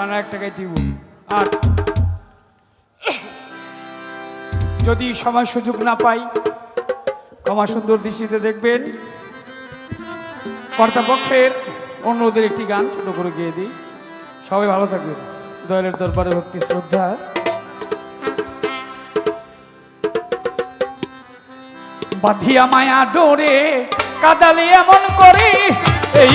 তারা এক টাকায় দিব। আর যদি সময় সুযোগ না পাই, ক্ষমা সুন্দর দৃষ্টিতে দেখবেন। কর্তাপক্ষের অন্যদের একটি গান ছোট করে গিয়ে দিই। সবাই ভালো থাকবেন। দয়ালের দরবারে ভক্তি, শ্রদ্ধা। বাঁধিয়া মায়া ডোরে কাদালে এমন করে, এই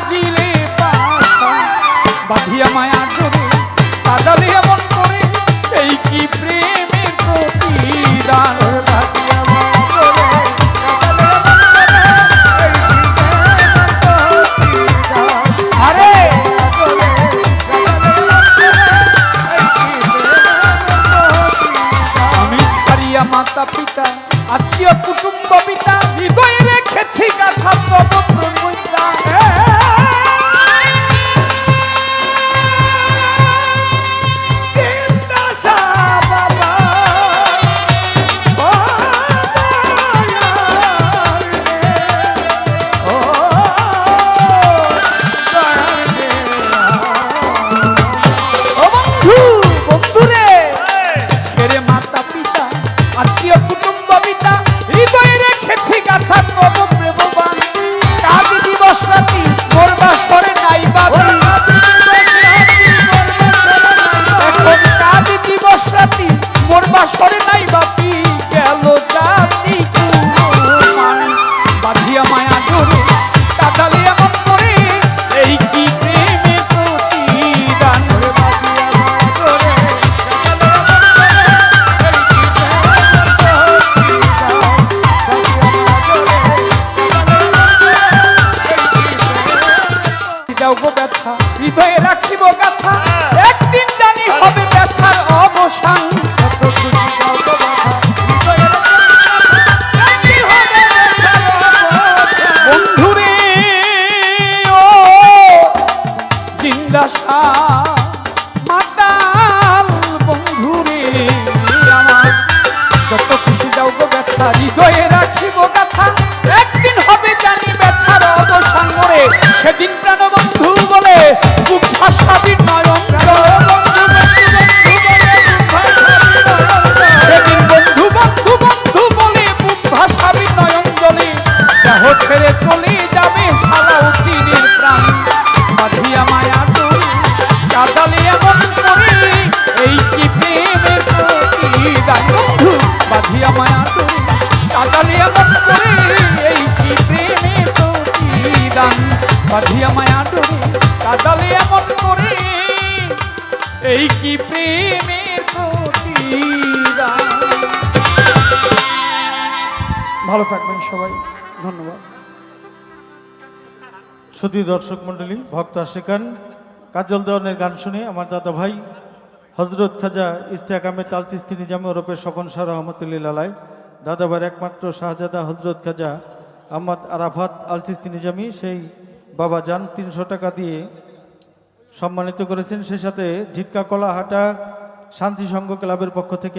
সাজিলে পাশান? বাঁধিয়া মায়া ডোরে কাদালে এমন করে, এই কি প্রেমের প্রতিদান মাতা পিতা আত্মীয় কুটুম্ব পিতা হৃদয়ে রেখেছি গাথা আত্মীয় কুটুম্ব পিতা হৃদয়ে রেখেছি গাথা দাও গো ব্যথা, হৃদয়ে রাখিব ব্যথা। একদিন জানি হবে ব্যথার অবসান। বন্ধুরে বন্ধুরে আমার যত খুশি দাও গো ব্যথা, হৃদয়ে কাদালে এমন করে। এই কি প্রেমের ভালো থাকবেন সবাই। ধন্যবাদ। শুধু দর্শক মণ্ডলী, ভক্ত আশিকান, কাজল দেওয়ানের গান শুনে আমার দাদা ভাই, হজরত খাজা ইস্তেক আহমেদ তালচিস্তি নিজামে ওরফে স্বপন শাহ রহমতুল্লাহ দাদা একমাত্র শাহজাদা হজরত খাজা আহমদ আরাফাত আলচিস্তি নিজামি সেই বাবা যান তিনশো টাকা দিয়ে সম্মানিত করেছেন। সে সাথে ঝিটকা কলাহাটা শান্তি সংঘ ক্লাবের পক্ষ থেকে